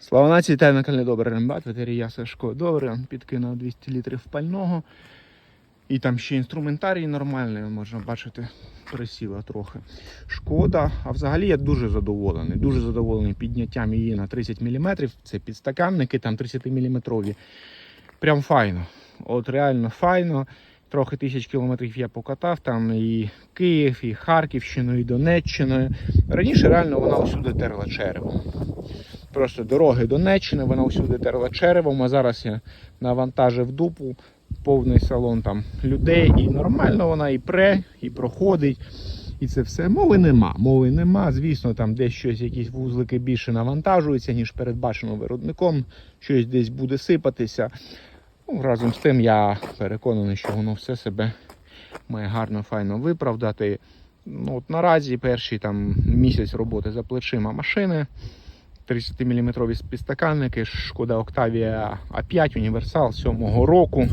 Слава нації, вітаю на каналі Добрий Рембат, ветерія Сашко Добре, підкинув 200 літрів пального. І там ще інструментарій нормальний, можна бачити, присіла трохи. Шкода. А взагалі я дуже задоволений. Дуже задоволений підняттям її на 30 мм. Це підстаканники, там 30 мм. Прям файно. От реально файно. Трохи тисяч кілометрів я покатав, там і Київ, і Харківщину, і Донеччиною. Раніше реально вона усюди терла черево. Просто дороги Донеччини, вона усюди терла черевом, а зараз я навантажив дупу, повний салон там людей, і нормально вона і пре, і проходить. І це все. Мови нема. Мови нема. Звісно, там десь щось, якісь вузлики більше навантажуються, ніж передбачено виробником, щось десь буде сипатися. Ну, разом з тим я переконаний, що воно все себе має гарно, файно виправдати. Ну, от наразі перший там місяць роботи за плечима машини. 30-мм підстаканники, шкода Octavia A5 універсал 7-го року.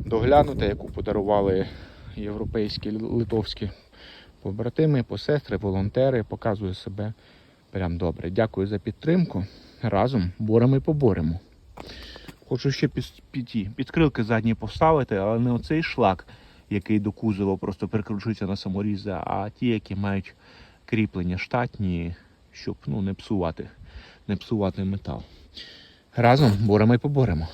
Доглянута, яку подарували європейські литовські побратими, посестри, волонтери. Показує себе прям добре. Дякую за підтримку. Разом боремо і поборемо. Хочу ще під, під, підкрилки задні поставити, але не оцей шлак, який до кузова просто прикручується на саморізи, а ті, які мають кріплення штатні, щоб ну, не псувати, не псувати метал. Разом боремо і поборемо.